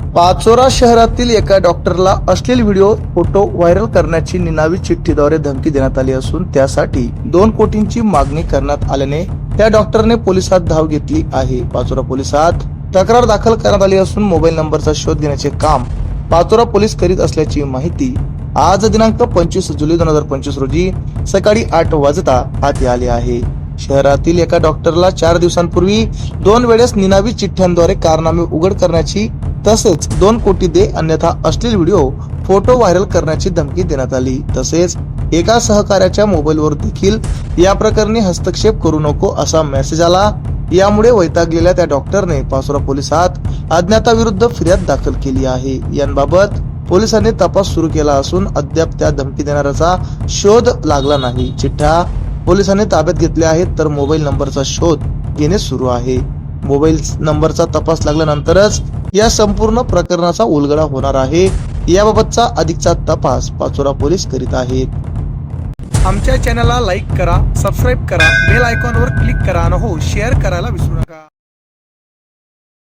पाचोरा शहरातील एका डॉक्टरला अश्लील व्हिडिओ फोटो व्हायरल करण्याची निनावी चिठ्ठीद्वारे धमकी देण्यात आली असून त्यासाठी दोन कोटींची मागणी करण्यात आल्याने त्या डॉक्टरने पोलिसात धाव घेतली आहे. पाचोरा पोलिसात तक्रार दाखल करण्यात आली असून मोबाईल नंबरचा शोध घेण्याचे काम पाचोरा पोलीस करीत असल्याची माहिती आज दिनांक पंचवीस जुलै दोन हजार पंचवीस रोजी सकाळी आठ वाजता हाती आली आहे. शहरातील एका डॉक्टरला चार दिवसांपूर्वी दोन वेळेस निनावी चिठ्ठ्यांद्वारे कारनामे उघड करण्याची तसेच दोन कोटी दे अन्यथा अश्लील व्हिडिओ फोटो व्हायरल करण्याची धमकी देण्यात आली. तसेच एका सहकार्याच्या मोबाईलवर देखील या प्रकरणी हस्तक्षेप करू नको असा मेसेज आला. यामुळे वैतागलेल्या त्या डॉक्टरने पासोरा पोलिसात अज्ञाताविरुद्ध फिर्याद दाखल केली आहे. यांबाबत पोलिसांनी तपास सुरू केला असून अद्याप त्या धमकी देणाऱ्याचा शोध लागला नाही. चिठ्ठ्या पोलिसांनी ताब्यात घेतल्या आहेत तर मोबाईल नंबरचा शोध घेणे सुरू आहे. मोबाईल नंबरचा तपास लागल्यानंतरच या संपूर्ण प्रकरणाचा उलगडा होणार आहे. याबाबतचा अधिकचा तपास पाचोरा पोलीस करीत आहेत. आमच्या चॅनलला लाईक करा सबस्क्राईब करा बेल आयकॉनवर क्लिक करा आणि हो शेअर करायला विसरू नका.